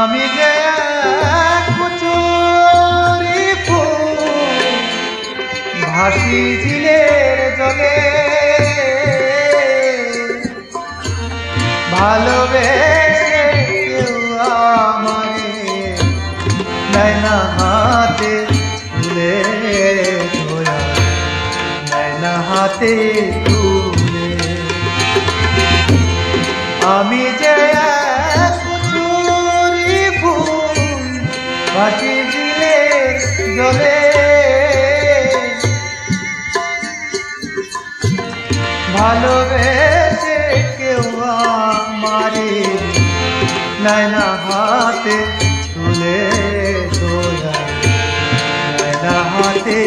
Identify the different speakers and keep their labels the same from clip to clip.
Speaker 1: আমি যে কুচুরি ভাসি ঝিলের জলে। ভালোবেসে কেউ আমারে নয়না হাতে ঝুলে ধরা ভাসি দিলে জলে। ভালোবেসে কেউ আমারে নাইনা হাতে তুলে তোরা নাইনা হাতে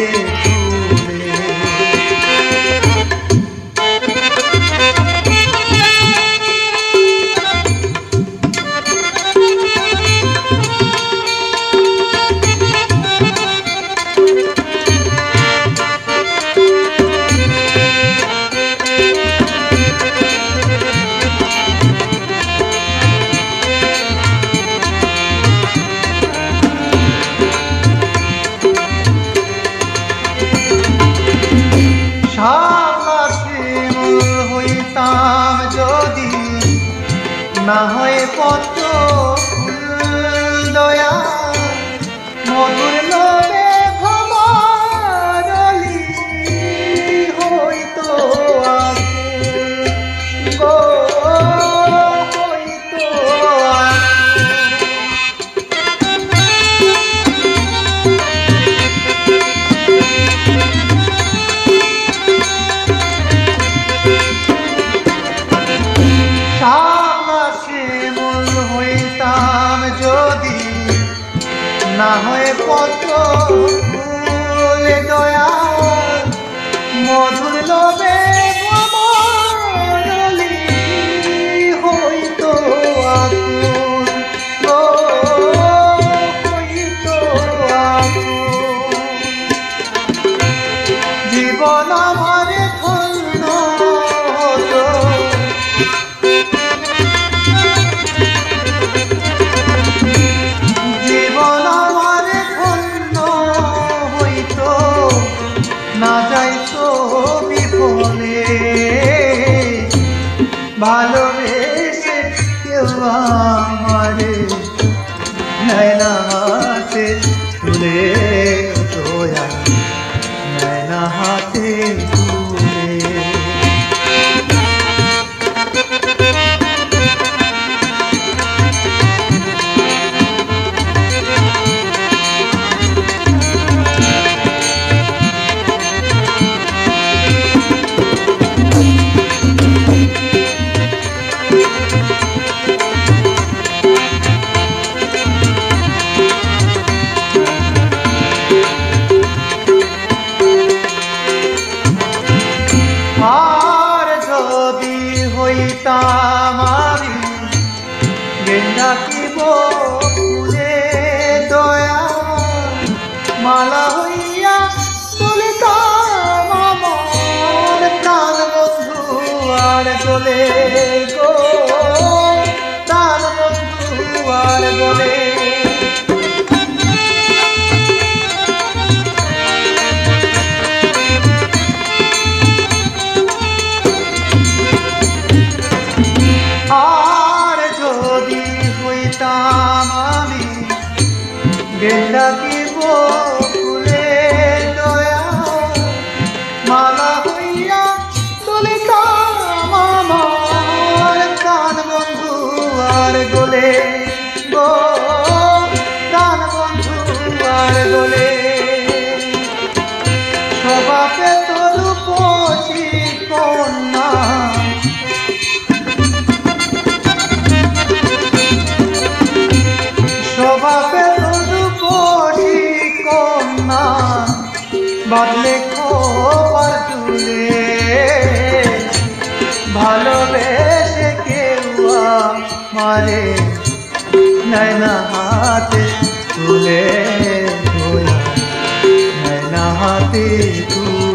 Speaker 1: না হয়ে পথ দয়া মধুর লোবে হাতে দয়া নয়না go. দেখো পাতুলে ভালোবেসে কেউ মারে নয়না হাতে তুলে নয়না হাতে তুলে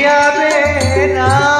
Speaker 1: ফিরিয়াবে না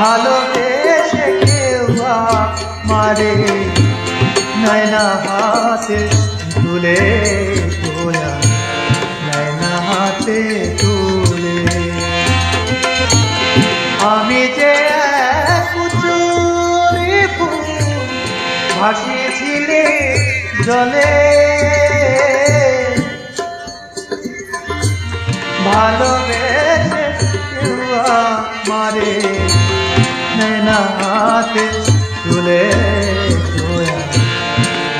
Speaker 1: ভালোবেসে কেউ মারে। নয়না হাতে তুলে তোয়া নয়না হাতে তুলে। আমি যে ভাসিয়েছিলে জলে। ভালোবেসে মারে। নয়নাতে তুলে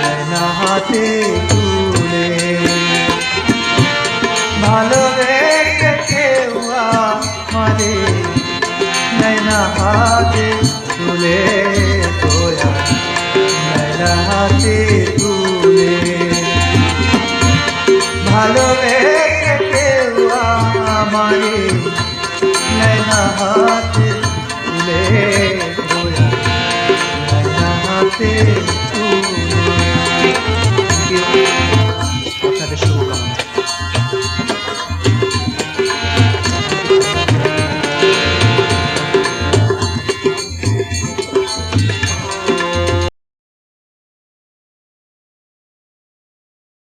Speaker 1: নয়নাতে তুলে। ভালোবেসে কেউ আমারে নয়নাতে তুলে তোয়া নাহাতে তুলে।